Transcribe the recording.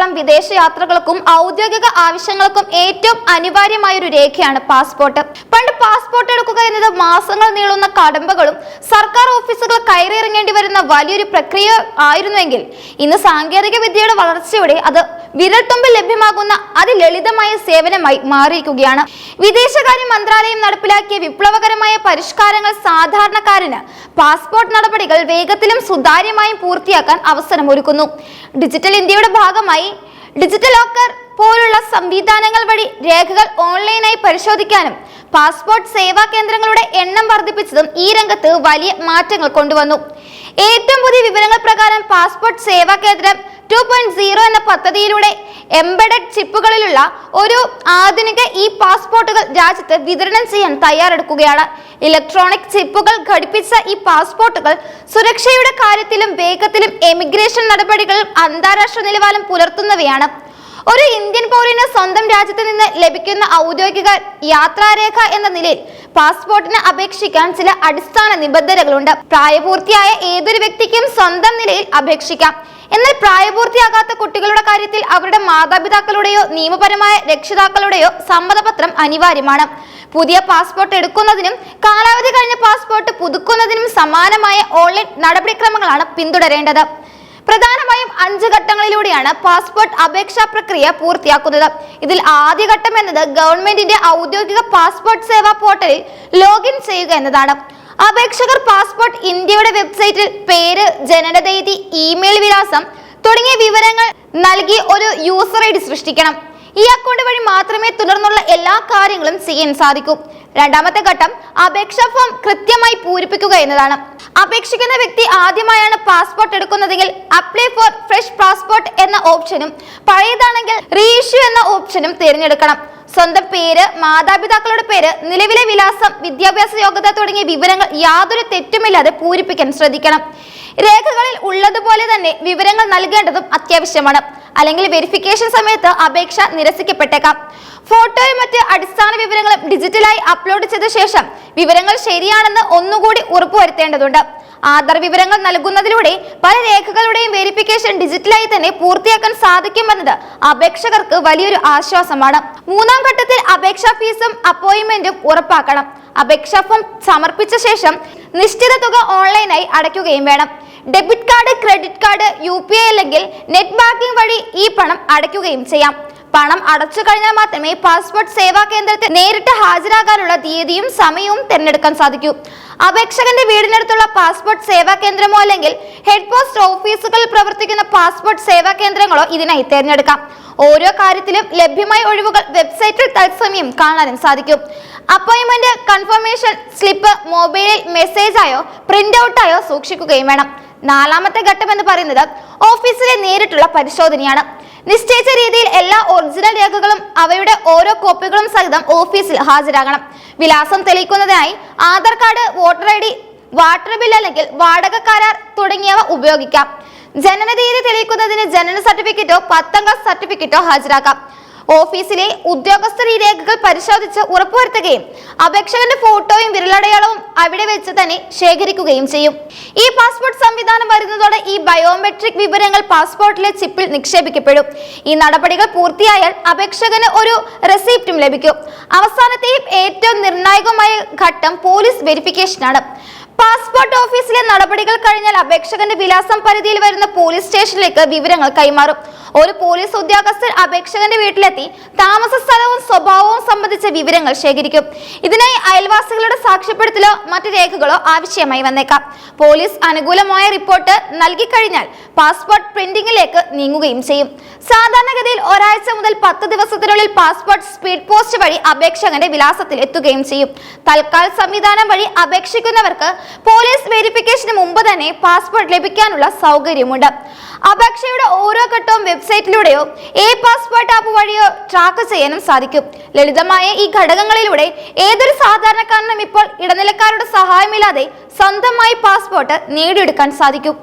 ലക്ഷത്തോളം വിദേശ യാത്രകൾക്കും ഔദ്യോഗിക ആവശ്യങ്ങൾക്കും ഏറ്റവും അനിവാര്യമായ ഒരു രേഖയാണ് പാസ്പോർട്ട്. പണ്ട് പാസ്പോർട്ട് എടുക്കുക എന്നത് മാസങ്ങൾ നീളുന്ന കടമ്പകളും സർക്കാർ ഓഫീസുകൾ കയറിയിറങ്ങേണ്ടി വരുന്ന വലിയൊരു പ്രക്രിയ ആയിരുന്നുവെങ്കിൽ ഇന്ന് സാങ്കേതിക വിദ്യയുടെ വളർച്ചയോടെ അത് വിരൽത്തുമ്പിൽ ലഭ്യമാകുന്ന അതിലളിതമായ സേവനമായി മാറിയിരിക്കുകയാണ്. വിദേശകാര്യ മന്ത്രാലയം നടപ്പിലാക്കിയ വിപ്ലവകരമായ പരിഷ്കാരങ്ങൾ സാധാരണക്കാരന് പാസ്പോർട്ട് നടപടികൾ വേഗത്തിലും സുതാര്യമായും പൂർത്തിയാക്കാൻ അവസരമൊരുക്കുന്നു. ഡിജിറ്റൽ ഇന്ത്യയുടെ ഭാഗമായി ഡിജിറ്റൽ ലോക്കർ പോലുള്ള സംവിധാനങ്ങൾ വഴി രേഖകൾ ഓൺലൈനായി പരിശോധിക്കാനും പാസ്പോർട്ട് സേവാ കേന്ദ്രങ്ങളുടെ എണ്ണം വർദ്ധിപ്പിച്ചതും ഈ രംഗത്ത് വലിയ മാറ്റങ്ങൾ കൊണ്ടുവന്നു. ഏറ്റവും പുതിയ വിവരങ്ങൾ പ്രകാരം പാസ്പോർട്ട് സേവാ കേന്ദ്രം ടു പോയിന്റ് സീറോ എന്ന പദ്ധതിയിലൂടെ എംബഡഡ് ചിപ്പുകളിലുള്ള ഒരു ആധുനിക ഇ പാസ്പോർട്ടുകൾ രാജ്യത്ത് വിതരണം ചെയ്യാൻ തയ്യാറെടുക്കുകയാണ്. ഇലക്ട്രോണിക് ചിപ്പുകൾ ഘടിപ്പിച്ച ഈ പാസ്പോർട്ടുകൾ സുരക്ഷയുടെ കാര്യത്തിലും വേഗത്തിലും എമിഗ്രേഷൻ നടപടികളിൽ അന്താരാഷ്ട്ര നിലവാരം പുലർത്തുന്നവയാണ്. ഒരു ഇന്ത്യൻ പൗരന് സ്വന്തം രാജ്യത്ത് നിന്ന് ലഭിക്കുന്ന ഔദ്യോഗിക യാത്രാരേഖ എന്ന നിലയിൽ പാസ്പോർട്ടിന് അപേക്ഷിക്കാൻ ചില അടിസ്ഥാന നിബന്ധനകളുണ്ട്. പ്രായപൂർത്തിയായ ഏതൊരു വ്യക്തിക്കും സ്വന്തം നിലയിൽ അപേക്ഷിക്കാം. എന്നാൽ പ്രായപൂർത്തിയാകാത്ത കുട്ടികളുടെ കാര്യത്തിൽ അവരുടെ മാതാപിതാക്കളുടെയോ നിയമപരമായ രക്ഷിതാക്കളുടെയോ സമ്മതപത്രം അനിവാര്യമാണ്. പുതിയ പാസ്പോർട്ട് എടുക്കുന്നതിനും കാലാവധി കഴിഞ്ഞ പാസ്പോർട്ട് പുതുക്കുന്നതിനും സമാനമായ ഓൺലൈൻ നടപടിക്രമങ്ങളാണ് പിന്തുടരേണ്ടത്. പ്രധാനമായും ഘട്ടങ്ങളിലൂടെയാണ് പാസ്പോർട്ട് അപേക്ഷാ പ്രക്രിയ പൂർത്തിയാക്കുന്നത്. ഇതിൽ ആദ്യഘട്ടം എന്നത് ഗവൺമെന്റിന്റെ ഔദ്യോഗിക പാസ്പോർട്ട് സേവാ പോർട്ടലിൽ ലോഗിൻ ചെയ്യുക എന്നതാണ്. അപേക്ഷകർ പാസ്പോർട്ട് ഇന്ത്യയുടെ വെബ്സൈറ്റിൽ പേര് ജനനതീയതി ഇമെയിൽ വിലാസം തുടങ്ങിയ വിവരങ്ങൾ നൽകി ഒരു യൂസർ ഐ സൃഷ്ടിക്കണം. ഈ അക്കൗണ്ട് വഴി മാത്രമേ തുടർന്നുള്ള എല്ലാ കാര്യങ്ങളും ചെയ്യാൻ സാധിക്കൂ. രണ്ടാമത്തെ ഘട്ടം അപേക്ഷാ ഫോം കൃത്യമായി പൂരിപ്പിക്കുക എന്നതാണ്. അപേക്ഷിക്കുന്ന വ്യക്തി ആദ്യമായാണ് പാസ്പോർട്ട് എടുക്കുന്നതെങ്കിൽ അപ്ലൈ ഫോർ ഫ്രഷ് പാസ്പോർട്ട് എന്ന ഓപ്ഷനും പഴയതാണെങ്കിൽ റീഇഷ്യൂ എന്ന ഓപ്ഷനും തിരഞ്ഞെടുക്കണം. സ്വന്തം പേര് മാതാപിതാക്കളുടെ പേര് നിലവിലെ വിലാസം വിദ്യാഭ്യാസ യോഗ്യത തുടങ്ങിയ വിവരങ്ങൾ യാതൊരു തെറ്റുമില്ലാതെ പൂരിപ്പിക്കാൻ ശ്രദ്ധിക്കണം. രേഖകളിൽ ഉള്ളതുപോലെ തന്നെ വിവരങ്ങൾ നൽകേണ്ടതും അത്യാവശ്യമാണ്. അല്ലെങ്കിൽ വെരിഫിക്കേഷൻ സമയത്ത് അപേക്ഷ നിരസിക്കപ്പെട്ടേക്കാം. ഫോട്ടോയും മറ്റ് അടിസ്ഥാന വിവരങ്ങളും ഡിജിറ്റലായി അപ്ലോഡ് ചെയ്ത ശേഷം വിവരങ്ങൾ ശരിയാണെന്ന് ഒന്നുകൂടി ഉറപ്പുവരുത്തേണ്ടതുണ്ട്. ആധാർ വിവരങ്ങൾ നൽകുന്നതിലൂടെ പല രേഖകളുടെയും വെരിഫിക്കേഷൻ ഡിജിറ്റലായി തന്നെ പൂർത്തിയാക്കാൻ സാധിക്കുമെന്നത് അപേക്ഷകർക്ക് വലിയൊരു ആശ്വാസമാണ്. മൂന്നാം ഘട്ടത്തിൽ അപേക്ഷാ ഫീസും അപ്പോയിന്റ്മെന്റും ഉറപ്പാക്കണം. അപേക്ഷാ ഫോം സമർപ്പിച്ച ശേഷം നിശ്ചിത തുക ഓൺലൈനായി അടയ്ക്കുകയും വേണം. Debit credit card U P I അല്ലെങ്കിൽ നെറ്റ് ബാങ്കിംഗ് വഴി ഈ പണം അടയ്ക്കുകയും ചെയ്യാം. പണം അടച്ചു കഴിഞ്ഞാൽ മാത്രമേ പാസ്പോർട്ട് സേവാ കേന്ദ്രത്തിൽ നേരിട്ട് ഹാജരാകാനുള്ള തീയതിയും സമയവും തിരഞ്ഞെടുക്കാൻ സാധിക്കൂ. അപേക്ഷകന്റെ വീടിനടുത്തുള്ള പാസ്പോർട്ട് സേവാ കേന്ദ്രമോ അല്ലെങ്കിൽ ഹെഡ് പോസ്റ്റ് ഓഫീസുകളിൽ പ്രവർത്തിക്കുന്ന പാസ്പോർട്ട് സേവാ കേന്ദ്രങ്ങളോ ഇതിനായി തിരഞ്ഞെടുക്കാം. ഓരോ കാര്യത്തിലും ലഭ്യമായ ഒഴിവുകൾ വെബ്സൈറ്റിൽ തത്സമയം കാണാനും സാധിക്കും. അപ്പോയിൻമെന്റ് കൺഫർമേഷൻ സ്ലിപ്പ് മൊബൈലിൽ മെസ്സേജായോ പ്രിന്റ് ഔട്ടായോ സൂക്ഷിക്കുകയും വേണം. നാലാമത്തെ ഘട്ടം എന്ന് പറയുന്നത് ഓഫീസിലെ നേരിട്ടുള്ള പരിശോധനയാണ്. നിശ്ചയിച്ച രീതിയിൽ എല്ലാ ഒറിജിനൽ രേഖകളും അവയുടെ ഓരോ കോപ്പികളും സഹിതം ഓഫീസിൽ ഹാജരാകണം. വിലാസം തെളിയിക്കുന്നതിനായി Aadhaar card voter I D water bill അല്ലെങ്കിൽ വാടക കരാർ തുടങ്ങിയവ ഉപയോഗിക്കാം. ജനന തീയതി തെളിയിക്കുന്നതിന് ജനന സർട്ടിഫിക്കറ്റോ പത്തംഗ സർട്ടിഫിക്കറ്റോ ഹാജരാക്കാം. ഓഫീസിലെ ഉദ്യോഗസ്ഥർ ഈ രേഖകൾ പരിശോധിച്ച് ഉറപ്പുവരുത്തുകയും അപേക്ഷകന്റെ ഫോട്ടോയും വിരലടയാളവും അവിടെ വെച്ച് തന്നെ ശേഖരിക്കുകയും ചെയ്യും. ഈ പാസ്പോർട്ട് സംവിധാനം വരുന്നതോടെ ഈ ബയോമെട്രിക് വിവരങ്ങൾ പാസ്പോർട്ടിലെ ചിപ്പിൽ നിക്ഷേപിക്കപ്പെടും. ഈ നടപടികൾ പൂർത്തിയായാൽ അപേക്ഷകന് ഒരു റെസിപ്റ്റും ലഭിക്കും. അവസാനത്തെയും ഏറ്റവും നിർണായകമായ ഘട്ടം പോലീസ് വെരിഫിക്കേഷനാണ്. പാസ്പോർട്ട് ഓഫീസിലെ നടപടികൾ കഴിഞ്ഞാൽ അപേക്ഷകന്റെ വിലാസം പരിധിയിൽ വരുന്ന പോലീസ് സ്റ്റേഷനിലേക്ക് വിവരങ്ങൾ കൈമാറും. ഒരു പോലീസ് ഉദ്യോഗസ്ഥർ അപേക്ഷകന്റെ വീട്ടിലെത്തി താമസ സ്ഥലവും സ്വഭാവവും സംബന്ധിച്ച വിവരങ്ങൾ ശേഖരിക്കും. ഇതിനായി അയൽവാസികളുടെ സാക്ഷ്യപ്പെടുത്തലോ മറ്റു രേഖകളോ ആവശ്യമായി വന്നേക്കാം. പോലീസ് അനുകൂലമായ റിപ്പോർട്ട് നൽകിക്കഴിഞ്ഞാൽ പാസ്പോർട്ട് പ്രിന്റിംഗിലേക്ക് നീങ്ങുകയും ചെയ്യും. സാധാരണഗതിയിൽ ഒരാഴ്ച മുതൽ പത്ത് ദിവസത്തിനുള്ളിൽ പാസ്പോർട്ട് സ്പീഡ് പോസ്റ്റ് വഴി അപേക്ഷകന്റെ വിലാസത്തിൽ എത്തുകയും ചെയ്യും. തൽക്കാൽ സംവിധാനം വഴി അപേക്ഷിക്കുന്നവർക്ക് പോലീസ് വെരിഫിക്കേഷന് മുമ്പ് തന്നെ പാസ്പോർട്ട് ലഭിക്കാനുള്ള സൗകര്യമുണ്ട്. അപേക്ഷയുടെ ഓരോ ഘട്ടവും വെബ്സൈറ്റിലൂടെയോ എ പാസ്പോർട്ട് ആപ്പ് വഴിയോ ട്രാക്ക് ചെയ്യാനും സാധിക്കും. ലളിതമായ ഈ ഘടകങ്ങളിലൂടെ ഏതൊരു സാധാരണക്കാരനും ഇപ്പോൾ ഇടനിലക്കാരുടെ സഹായമില്ലാതെ സ്വന്തമായി പാസ്പോർട്ട് നേടിയെടുക്കാൻ സാധിക്കും.